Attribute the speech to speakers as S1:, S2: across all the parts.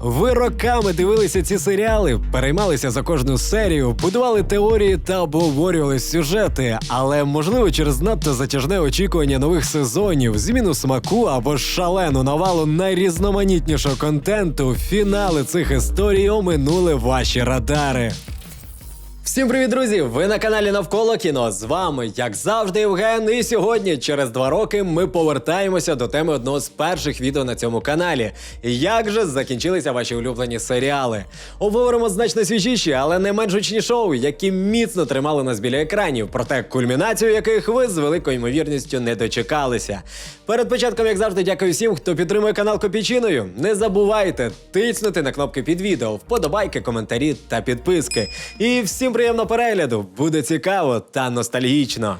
S1: Ви роками дивилися ці серіали, переймалися за кожну серію, будували теорії та обговорювали сюжети, але можливо через надто затяжне очікування нових сезонів, зміну смаку або шалену навалу найрізноманітнішого контенту, фінали цих історій оминули ваші радари. Всім привіт, друзі! Ви на каналі Навколо кіно. З вами, як завжди, Євген. І сьогодні, через два роки, ми повертаємося до теми одного з перших відео на цьому каналі. Як же закінчилися ваші улюблені серіали? Обговоримо значно свіжіші, але не менш гучні шоу, які міцно тримали нас біля екранів, проте кульмінацію яких ви з великою ймовірністю не дочекалися. Перед початком, як завжди, дякую всім, хто підтримує канал Копійчиною. Не забувайте тиснути на кнопки під відео, вподобайки, коментарі та підписки. І всім приємного перегляду! Буде цікаво та ностальгічно.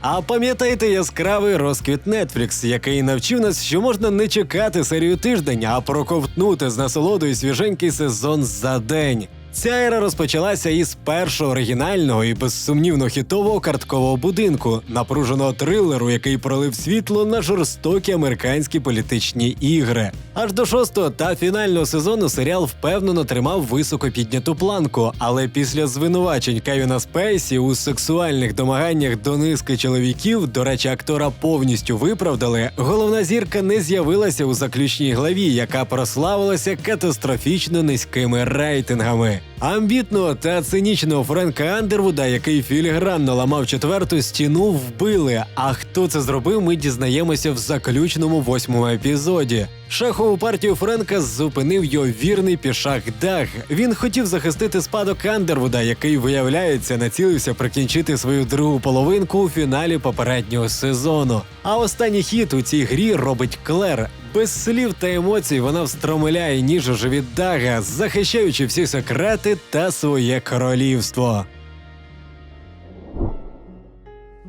S1: А пам'ятайте яскравий розквіт Netflix, який навчив нас, що можна не чекати серію тиждень, а проковтнути з насолодою свіженький сезон за день. Ця ера розпочалася із першого оригінального і безсумнівно хітового карткового будинку, напруженого трилеру, який пролив світло на жорстокі американські політичні ігри. Аж до шостого та фінального сезону серіал впевнено тримав високо підняту планку, але після звинувачень Кевіна Спейсі у сексуальних домаганнях до низки чоловіків, до речі, актора повністю виправдали. Головна зірка не з'явилася у заключній главі, яка прославилася катастрофічно низькими рейтингами. Амбітного та цинічного Френка Андервуда, який філігранно ламав четверту стіну, вбили. А хто це зробив, ми дізнаємося в заключному восьмому епізоді. Шахову партію Френка зупинив його вірний пішак Даг. Він хотів захистити спадок Андервуда, який, виявляється, націлився прикінчити свою другу половинку у фіналі попереднього сезону. А останній хід у цій грі робить Клер. Без слів та емоцій вона встромиляє ніж у живіт Дага, захищаючи всі секрети та своє королівство.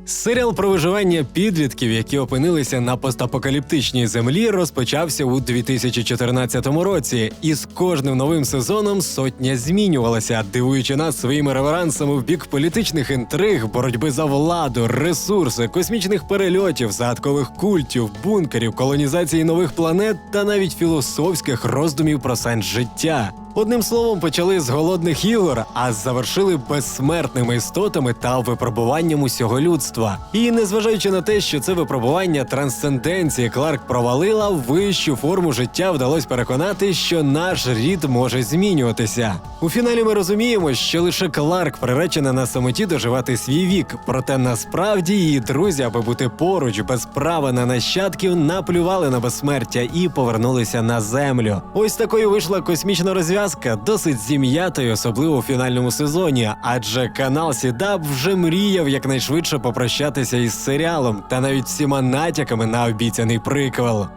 S1: Серіал про виживання підлітків, які опинилися на постапокаліптичній землі, розпочався у 2014 році, і з кожним новим сезоном сотня змінювалася, дивуючи нас своїми реверансами в бік політичних інтриг, боротьби за владу, ресурси, космічних перельотів, загадкових культів, бункерів, колонізації нових планет та навіть філософських роздумів про сенс життя. Одним словом, почали з голодних ігор, а завершили безсмертними істотами та випробуванням усього людства. І незважаючи на те, що це випробування трансценденції Кларк провалила, вищу форму життя вдалося переконати, що наш рід може змінюватися. У фіналі ми розуміємо, що лише Кларк приречена на самоті доживати свій вік. Проте насправді її друзі, аби бути поруч без права на нащадків, наплювали на безсмертя і повернулися на землю. Ось такою вийшла космічна розв'язка, досить зім'ятою, особливо у фінальному сезоні. Адже канал Сідаб вже мріяв якнайшвидше попрощатися із серіалом та навіть всіма натяками на обіцяний приквел.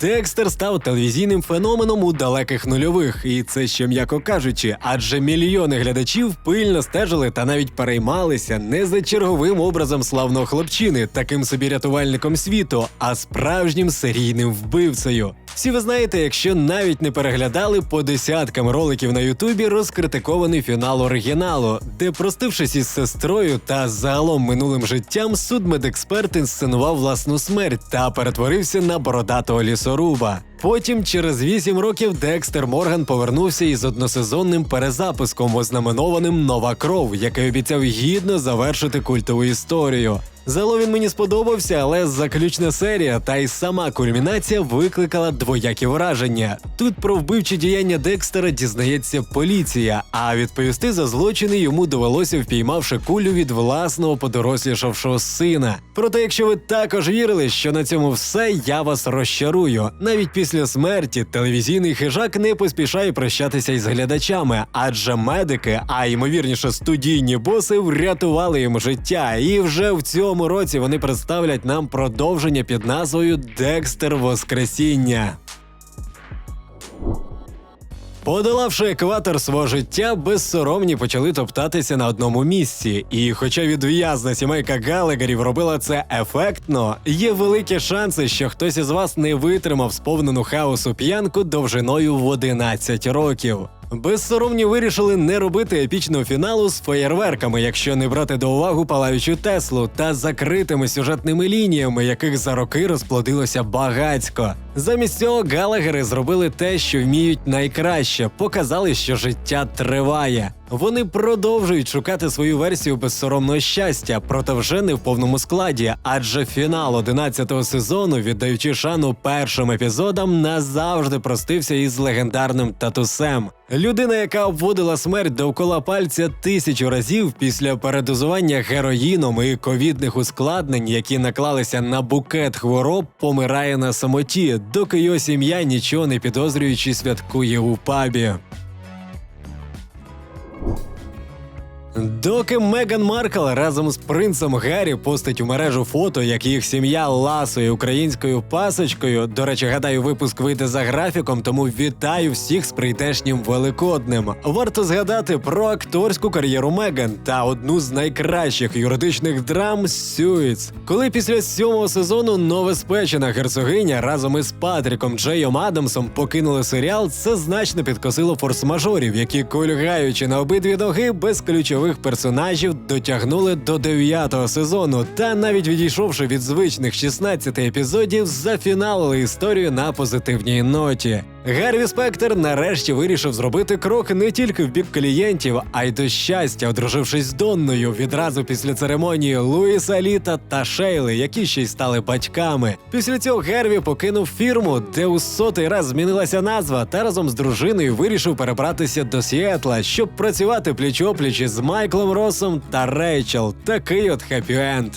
S1: Декстер став телевізійним феноменом у далеких нульових, і це ще м'яко кажучи, адже мільйони глядачів пильно стежили та навіть переймалися не за черговим образом славного хлопчини, таким собі рятувальником світу, а справжнім серійним вбивцею. Всі ви знаєте, якщо навіть не переглядали по десяткам роликів на Ютубі розкритикований фінал оригіналу, де, простившись із сестрою та загалом минулим життям, судмедексперт інсценував власну смерть та перетворився на бородатого лісоруба. Потім, через вісім років, Декстер Морган повернувся із односезонним перезапуском, ознаменованим Нова кров, який обіцяв гідно завершити культову історію. Загалом він мені сподобався, але заключна серія та й сама кульмінація викликала двоякі враження. Тут про вбивчі діяння Декстера дізнається поліція, а відповісти за злочини йому довелося, впіймавши кулю від власного подорослішавшого сина. Проте, якщо ви також вірили, що на цьому все, я вас розчарую. Навіть після смерті телевізійний хижак не поспішає прощатися із глядачами, адже медики, а ймовірніше студійні боси, врятували йому життя, і вже в цьому цьому році вони представлять нам продовження під назвою Декстер Воскресіння. Подолавши екватор свого життя, безсоромні почали топтатися на одному місці. І хоча відв'язна сімейка Галагерів робила це ефектно, є великі шанси, що хтось із вас не витримав сповнену хаосу п'янку довжиною в 11 років. Безсоромні вирішили не робити епічного фіналу з феєрверками, якщо не брати до уваги палаючу Теслу та закритими сюжетними лініями, яких за роки розплодилося багацько. Замість цього Галагери зробили те, що вміють найкраще, показали, що життя триває. Вони продовжують шукати свою версію безсоромного щастя, проте вже не в повному складі, адже фінал 11-го сезону, віддаючи шану першим епізодам, назавжди простився із легендарним татусем. Людина, яка обводила смерть довкола пальця тисячу разів після передозування героїном і ковідних ускладнень, які наклалися на букет хвороб, помирає на самоті, доки його сім'я нічого не підозрюючи святкує у пабі. Доки Меган Маркл разом з принцем Гаррі постить у мережу фото, як їх сім'я ласує українською пасочкою. До речі, гадаю, випуск вийде за графіком, тому вітаю всіх з прийдешнім великоднем. Варто згадати про акторську кар'єру Меган та одну з найкращих юридичних драм Сюїц. Коли після сьомого сезону новоспечена герцогиня разом із Патріком Джеєм Адамсом покинули серіал, це значно підкосило форс-мажорів, які кульгаючи на обидві ноги без ключових персонажів дотягнули до дев'ятого сезону, та навіть відійшовши від звичних 16 епізодів, зафіналили історію на позитивній ноті. Гарві Спектр нарешті вирішив зробити крок не тільки в бік клієнтів, а й до щастя, одружившись з Донною відразу після церемонії Луїса Літа та Шейли, які ще й стали батьками. Після цього Гарві покинув фірму, де у сотий раз змінилася назва, та разом з дружиною вирішив перебратися до Сіетла, щоб працювати пліч-опліч із Майклом Росом та Рейчел. Такий от хеппі-енд.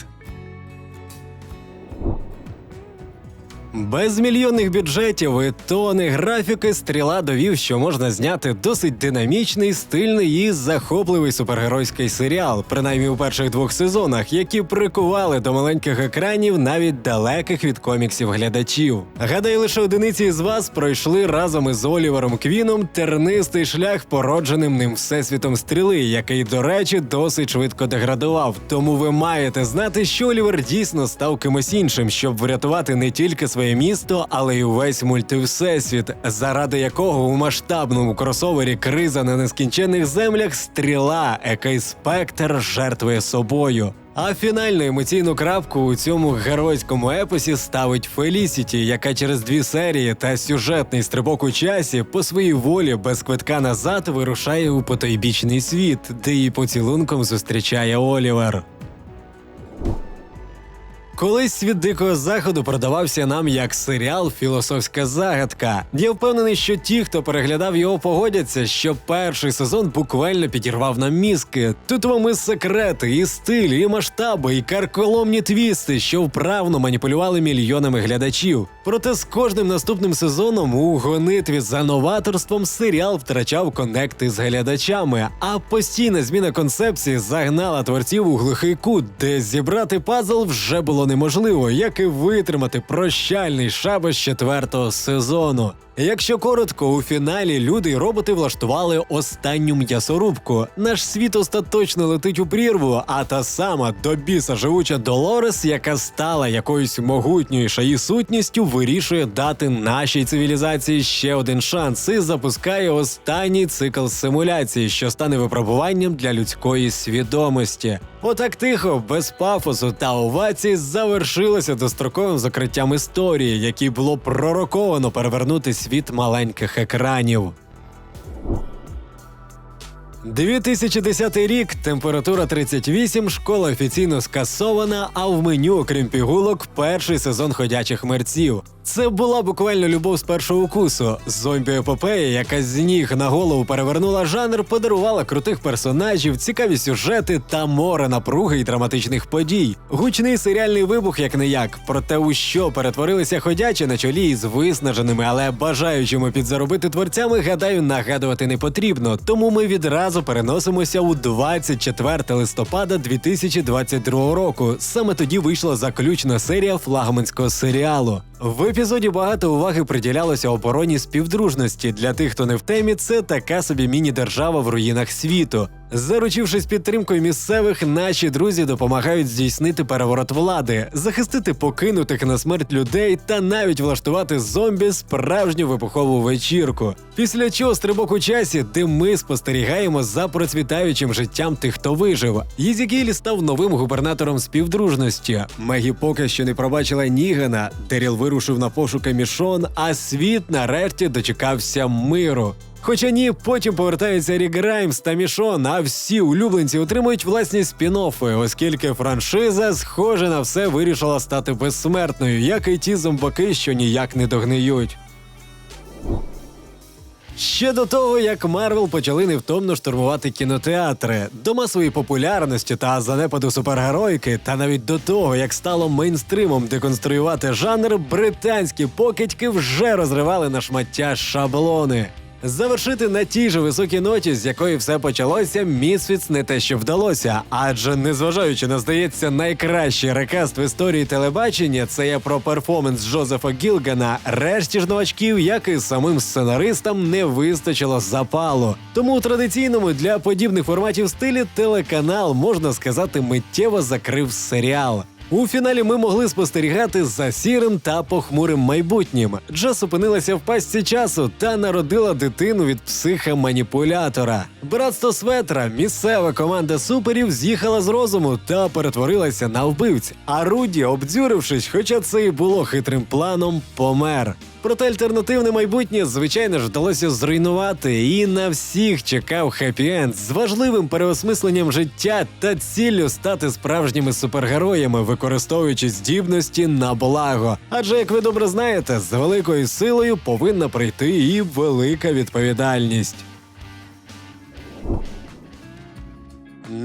S1: Без мільйонних бюджетів і тони графіки стріла довів, що можна зняти досить динамічний, стильний і захопливий супергеройський серіал, принаймні у перших двох сезонах, які прикували до маленьких екранів навіть далеких від коміксів глядачів. Гадаю, лише одиниці з вас пройшли разом із Олівером Квіном тернистий шлях породженим ним всесвітом стріли, який, до речі, досить швидко деградував. Тому ви маєте знати, що Олівер дійсно став кимось іншим, щоб врятувати не тільки своє місто, але й увесь мультивсесвіт, заради якого у масштабному кросовері криза на нескінченних землях стріла, який спектр жертвує собою. А фінальну емоційну крапку у цьому геройському епосі ставить Фелісіті, яка через дві серії та сюжетний стрибок у часі по своїй волі без квитка назад вирушає у потойбічний світ, де її поцілунком зустрічає Олівер. Колись світ дикого заходу продавався нам як серіал Філософська загадка. Я впевнений, що ті, хто переглядав його, погодяться, що перший сезон буквально підірвав нам мізки. Тут вам і секрети, і стиль, і масштаби, і карколомні твісти, що вправно маніпулювали мільйонами глядачів. Проте з кожним наступним сезоном у гонитві за новаторством серіал втрачав конекти з глядачами, а постійна зміна концепції загнала творців у глухий кут, де зібрати пазл вже було неможливо, як і витримати прощальний шабаш четвертого сезону. Якщо коротко, у фіналі люди й роботи влаштували останню м'ясорубку. Наш світ остаточно летить у прірву, а та сама до біса живуча Долорес, яка стала якоюсь могутньою шаї сутністю, вирішує дати нашій цивілізації ще один шанс і запускає останній цикл симуляції, що стане випробуванням для людської свідомості. Отак тихо, без пафосу та овацій, завершилося достроковим закриттям історії, якій було пророковано перевернути світ маленьких екранів. 2010 рік, температура 38, школа офіційно скасована, а в меню, окрім пігулок, перший сезон ходячих мерців. Це була буквально любов з першого укусу. Зомбі-епопея, яка з ніг на голову перевернула жанр, подарувала крутих персонажів, цікаві сюжети та море напруги й драматичних подій. Гучний серіальний вибух, як не як, проте у що перетворилися ходячі на чолі із виснаженими, але бажаючими підзаробити творцями, гадаю, нагадувати не потрібно. Тому ми відразу переносимося у 24 листопада 2022 року. Саме тоді вийшла заключна серія флагманського серіалу. В епізоді багато уваги приділялося обороні співдружності. Для тих, хто не в темі, це така собі міні-держава в руїнах світу. Заручившись підтримкою місцевих, наші друзі допомагають здійснити переворот влади, захистити покинутих на смерть людей та навіть влаштувати зомбі справжню вибухову вечірку. Після чого стрибок у часі, де ми спостерігаємо за процвітаючим життям тих, хто вижив. Єзікіль став новим губернатором співдружності. Мегі поки що не пробачила Нігана. Деріл вирушив на пошуки Мішон, а світ нарешті дочекався миру. Хоча ні, потім повертаються Рік Граймс та Мішон, а всі улюбленці отримують власні спін-оффи, оскільки франшиза, схоже на все, вирішила стати безсмертною, як і ті зомбаки, що ніяк не догниють. Ще до того, як Марвел почали невтомно штурмувати кінотеатри, до масової популярності та занепаду супергеройки, та навіть до того, як стало мейнстримом деконструювати жанр, британські покидьки вже розривали на шмаття шаблони. Завершити на тій же високій ноті, з якої все почалося, Місфіц не те, що вдалося. Адже незважаючи на здається найкращий рекаст в історії телебачення, це є про перформанс Джозефа Гілгана. Решті ж новачків, як і самим сценаристам, не вистачило запалу. Тому у традиційному для подібних форматів стилі телеканал можна сказати миттєво закрив серіал. У фіналі ми могли спостерігати за сірим та похмурим майбутнім. Джес опинилася в пастці часу та народила дитину від психа-маніпулятора. Братство Светра, місцева команда суперів, з'їхала з розуму та перетворилася на вбивць. А Руді, обдзюрившись, хоча це і було хитрим планом, помер. Проте альтернативне майбутнє, звичайно ж, вдалося зруйнувати, і на всіх чекав хеппі-енд з важливим переосмисленням життя та ціллю стати справжніми супергероями, використовуючи здібності на благо. Адже, як ви добре знаєте, з великою силою повинна прийти і велика відповідальність.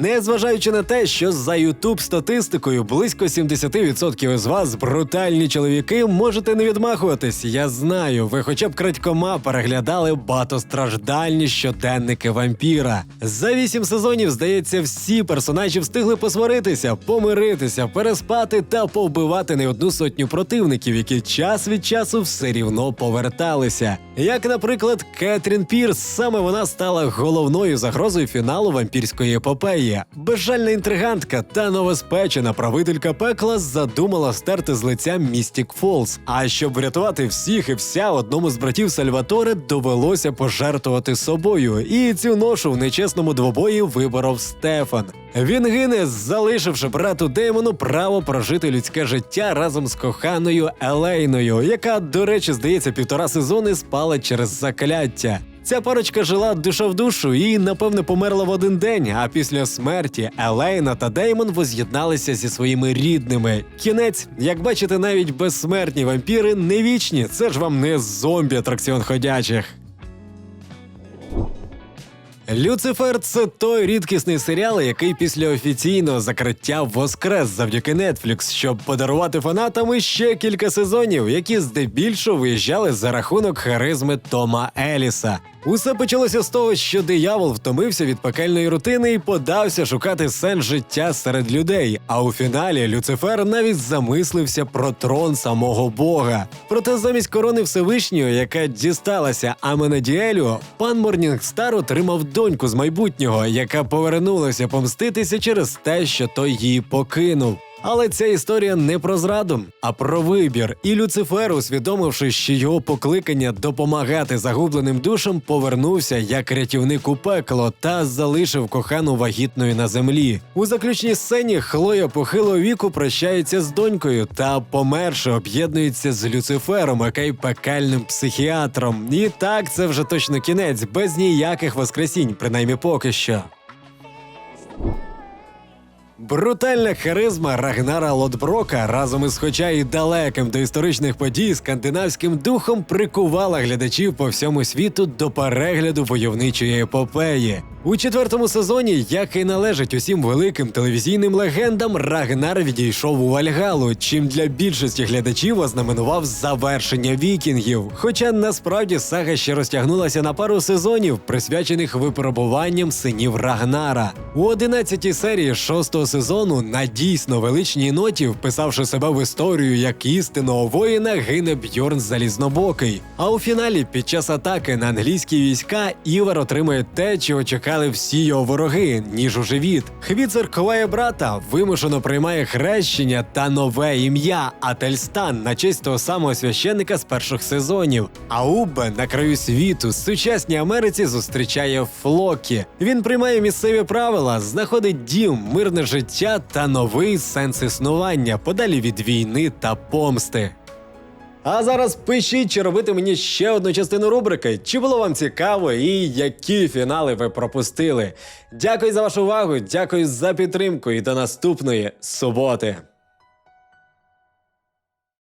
S1: Незважаючи на те, що за Ютуб статистикою близько 70% із вас брутальні чоловіки, можете не відмахуватись. Я знаю, ви хоча б крадькома переглядали багатостраждальні щоденники вампіра. За вісім сезонів, здається, всі персонажі встигли посваритися, помиритися, переспати та повбивати не одну сотню противників, які час від часу все рівно поверталися. Як, наприклад, Кетрін Пірс, саме вона стала головною загрозою фіналу вампірської епопеї. Безжальна інтригантка та новоспечена правителька пекла задумала стерти з лиця Містік Фолз. А щоб врятувати всіх і вся одному з братів Сальваторе довелося пожертвувати собою. І цю ношу в нечесному двобої виборов Стефан. Він гине, залишивши брату Деймону право прожити людське життя разом з коханою Елейною, яка, до речі, здається, півтора сезони спала через закляття. Ця парочка жила душа в душу і, напевне, померла в один день. А після смерті Елейна та Деймон воз'єдналися зі своїми рідними. Кінець, як бачите, навіть безсмертні вампіри не вічні. Це ж вам не зомбі атракціон ходячих. Люцифер це той рідкісний серіал, який після офіційного закриття воскрес завдяки Netflix, щоб подарувати фанатам іще кілька сезонів, які здебільшого виїжджали за рахунок харизми Тома Еліса. Усе почалося з того, що диявол втомився від пекельної рутини і подався шукати сенс життя серед людей. А у фіналі Люцифер навіть замислився про трон самого Бога. Проте замість корони Всевишнього, яка дісталася Аменедіелю, пан Морнінгстар отримав доньку з майбутнього, яка повернулася помститися через те, що той її покинув. Але ця історія не про зраду, а про вибір. І Люцифер, усвідомивши, що його покликання допомагати загубленим душам, повернувся як рятівник у пекло та залишив кохану вагітною на землі. У заключній сцені Хлоя похилого віку прощається з донькою та, померше, об'єднується з Люцифером, який пекельним психіатром. І так це вже точно кінець, без ніяких воскресінь, принаймні поки що. Брутальна харизма Рагнара Лотброка разом із, хоча й далеким до історичних подій, скандинавським духом прикувала глядачів по всьому світу до перегляду войовничої епопеї. У четвертому сезоні, як і належить усім великим телевізійним легендам, Рагнар відійшов у Вальгалу, чим для більшості глядачів ознаменував завершення вікінгів. Хоча насправді сага ще розтягнулася на пару сезонів, присвячених випробуванням синів Рагнара. У 11 серії шостого сезону на дійсно величній ноті, вписавши себе в історію як істинного воїна, гине Бьорн Залізнобокий. А у фіналі, під час атаки на англійські війська, Івар отримує те, чого чекали всі його вороги, ніж у живіт. Хвіцер ховає брата, вимушено приймає хрещення та нове ім'я Ательстан на честь того самого священника з перших сезонів. А Уббе на краю світу в сучасній Америці зустрічає Флокі. Він приймає місцеві правила, знаходить дім, мирне життя та новий сенс існування подалі від війни та помсти. А зараз пишіть, чи робити мені ще одну частину рубрики. Чи було вам цікаво і які фінали ви пропустили? Дякую за вашу увагу, дякую за підтримку і до наступної суботи.